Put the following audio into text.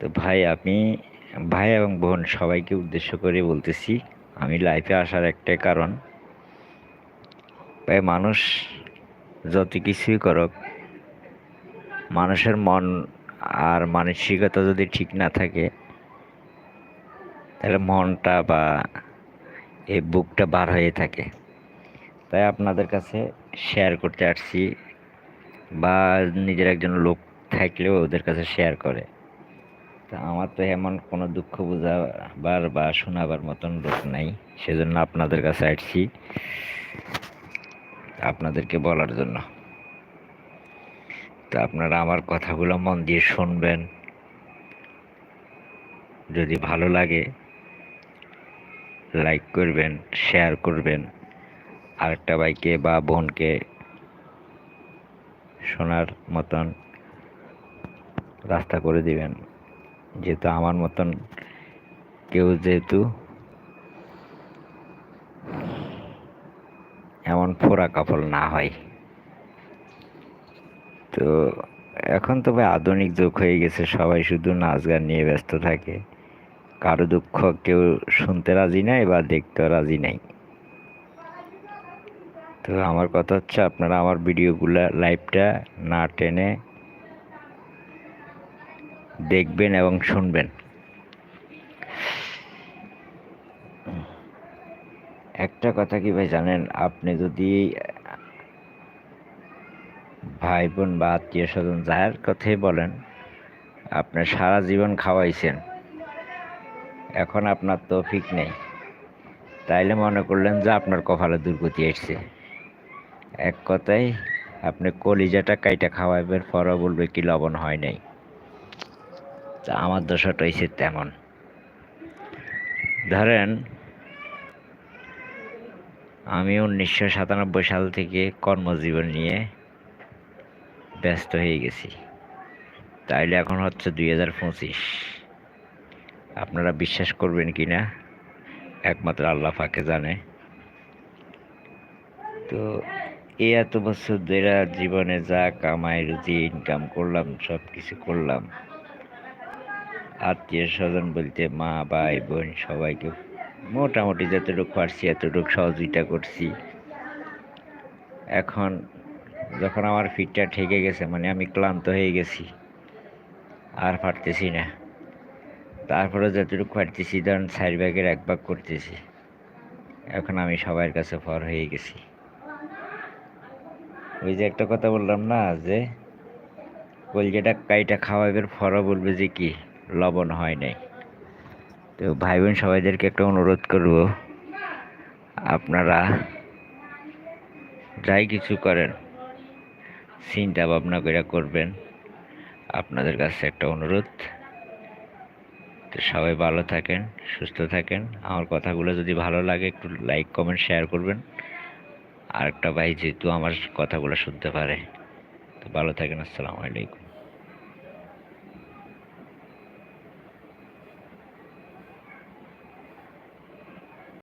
তো ভাই, আমি ভাই এবং বোন সবাইকে উদ্দেশ্য করে বলতেছি, আমি লাইফে আসার একটাই কারণ। ভাই, মানুষ যত কিছুই করক, মানুষের মন আর মানসিকতা যদি ঠিক না থাকে, তাহলে মনটা বা এই বুকটা বার হয়ে থাকে। তাই আপনাদের কাছে শেয়ার করতে আসছি বা নিজের একজন লোক থাকলেও ওদের কাছে শেয়ার করে। তা আমার তো এমন কোনো দুঃখ বোঝাবার বা শোনাবার মতন লোক নাই। সেজন্য আপনাদের কাছে আসছি আপনাদেরকে বলার জন্য। তো আপনারা আমার কথাগুলো মন দিয়ে শুনবেন। যদি ভালো লাগে, লাইক করবেন, শেয়ার করবেন। আরেকটা ভাইকে বা বোনকে শোনার মতন রাস্তা করে দিবেন। যেহেতু আমার মতন কেউ যেহেতু এমন ফোড়া কাপড় না হয়। তো এখন তো ভাই আধুনিক যুগ হয়ে গেছে, সবাই শুধু নাচ গান নিয়ে ব্যস্ত থাকে। কারও দুঃখ কেউ শুনতে রাজি নাই বা দেখতেও রাজি নাই। তো আমার কথা হচ্ছে আপনারা আমার ভিডিওগুলা লাইভটা না টেনে দেখবেন এবং শুনবেন। একটা কথা কি ভাই জানেন? আপনি যদি ভাই বোন বা আত্মীয় স্বজন যার কথাই বলেন, আপনি সারা জীবন খাওয়াইছেন। এখন আপনার তো তৌফিক নেই। তাইলে মনে করলেন যে আপনার কপালে দুর্গতি এসছে এক কথায়, আপনি কলিজাটা কাইটা খাওয়াইবেন, পরও বলবে কি লবণ হয় নাই। তা আমার দশাটা হয়েছে তেমন। ধরেন, আমি উনিশশো সাতানব্বই সাল থেকে কর্মজীবন নিয়ে ব্যস্ত হয়ে গেছি। তাইলে এখন হচ্ছে দুই হাজার পঁচিশ। আপনারা বিশ্বাস করবেন কি না একমাত্র আল্লাহ পাকে জানে। তো এই এত বছর ধরে জীবনে যা কামাই রুজি ইনকাম করলাম সব কিছু করলাম। আত্মীয় স্বজন বলতে মা, ভাই, বোন সবাইকে মোটামুটি যতটুকু পারছি, এতটুকু সহযোগিতা করছি। এখন যখন আমার ফিটটা ঠেকে গেছে মানে আমি ক্লান্ত হয়ে গেছি, আর পারতেছি না। তারপরে যতটুকু পারতেছি, ধরেন চার ভাগের এক ভাগ করতেছি। এখন আমি সবার কাছে ফর হয়ে গেছি। ওই যে একটা কথা বললাম না, যে কলজেটা কাইটা খাওয়াবের ফরা বলবে যে কি? লবণ হয় নাই তো ভাই বোন সবাইদেরকে একটা অনুরোধ করব, আপনারা যাই কিছু করেন, চিন্তা ভাবনা করে করবেন, আপনাদের কাছে একটা অনুরোধ। তো সবাই ভালো থাকেন, সুস্থ থাকেন। আমার কথাগুলো যদি ভালো লাগে, একটু লাইক, কমেন্ট, শেয়ার করবেন। আর একটা ভাই যেহেতু আমার কথাগুলো শুনতে পারে, তো ভালো থাকেন, আসসালামু আলাইকুম।